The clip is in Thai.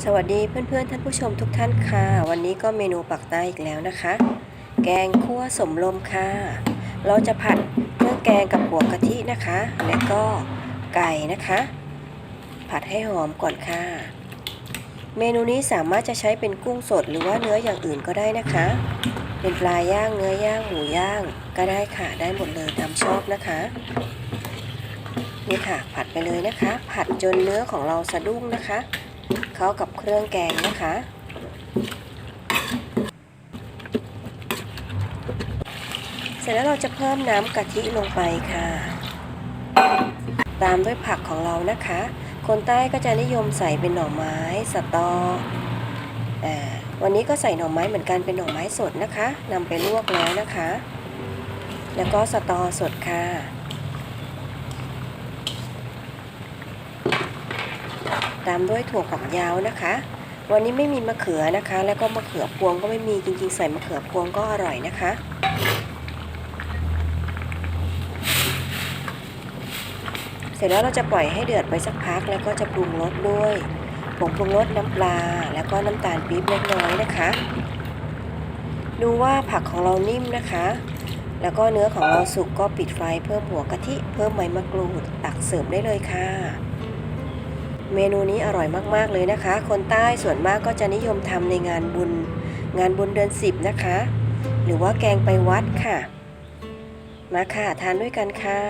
สวัสดีเพื่อนๆท่านผู้ชมทุกท่านค่ะ วันนี้ก็เมนูปักใต้อีกแล้วนะคะ แกงคั่วสมลมค่ะ เราจะผัดเครื่องแกงกับหัวกะทินะคะ และก็ไก่นะคะ ผัดให้หอมก่อนค่ะ เมนูนี้สามารถจะใช้เป็นกุ้งสดหรือว่าเนื้ออย่างอื่นก็ได้นะคะ เป็นปลาย่างเนื้อย่างหมูย่างก็ได้ค่ะได้หมดเลยตามชอบนะคะนี่ค่ะผัดไปเลยนะคะ ผัดจนเนื้อของเราสะดุ้งนะคะ เข้ากับเครื่องแกงนะคะ เสร็จแล้วเราจะเพิ่มน้ำกะทิลงไปค่ะ ตามด้วยผักของเรานะคะ คนใต้ก็จะนิยมใส่เป็นหน่อไม้สตออวันนี้ก็ใส่หน่อไม้เหมือนกันเป็นหน่อไม้สดนะคะนำไปลวกแล้วนะคะ แล้วก็สตอสดค่ะ ตามด้วยถั่วฝักยาวนะคะ วันนี้ไม่มีมะเขือนะคะ แล้วก็มะเขือพวงก็ไม่มีจริงๆ ใส่มะเขือพวงก็อร่อยนะคะเสร็จแล้วเราจะปล่อยให้เดือดไปสักพักแล้วก็จะปรุงรสด้วยผงปรุงรสน้ำปลา แล้วก็น้ำตาลปี๊บเล็กน้อยนะคะ ดูว่าผักของเรานิ่มนะคะ แล้วก็เนื้อของเราสุกก็ปิดไฟเพิ่มหัวกะทิเพิ่มใบมะกรูดตักเสิร์ฟได้เลยค่ะ เมนูนี้อร่อยมากๆเลยนะคะ คนใต้ส่วนมากก็จะนิยมทำในงานบุญ งานบุญเดือนสิบนะคะ หรือว่าแกงไปวัดค่ะ มาค่ะ ทานด้วยกันค่ะ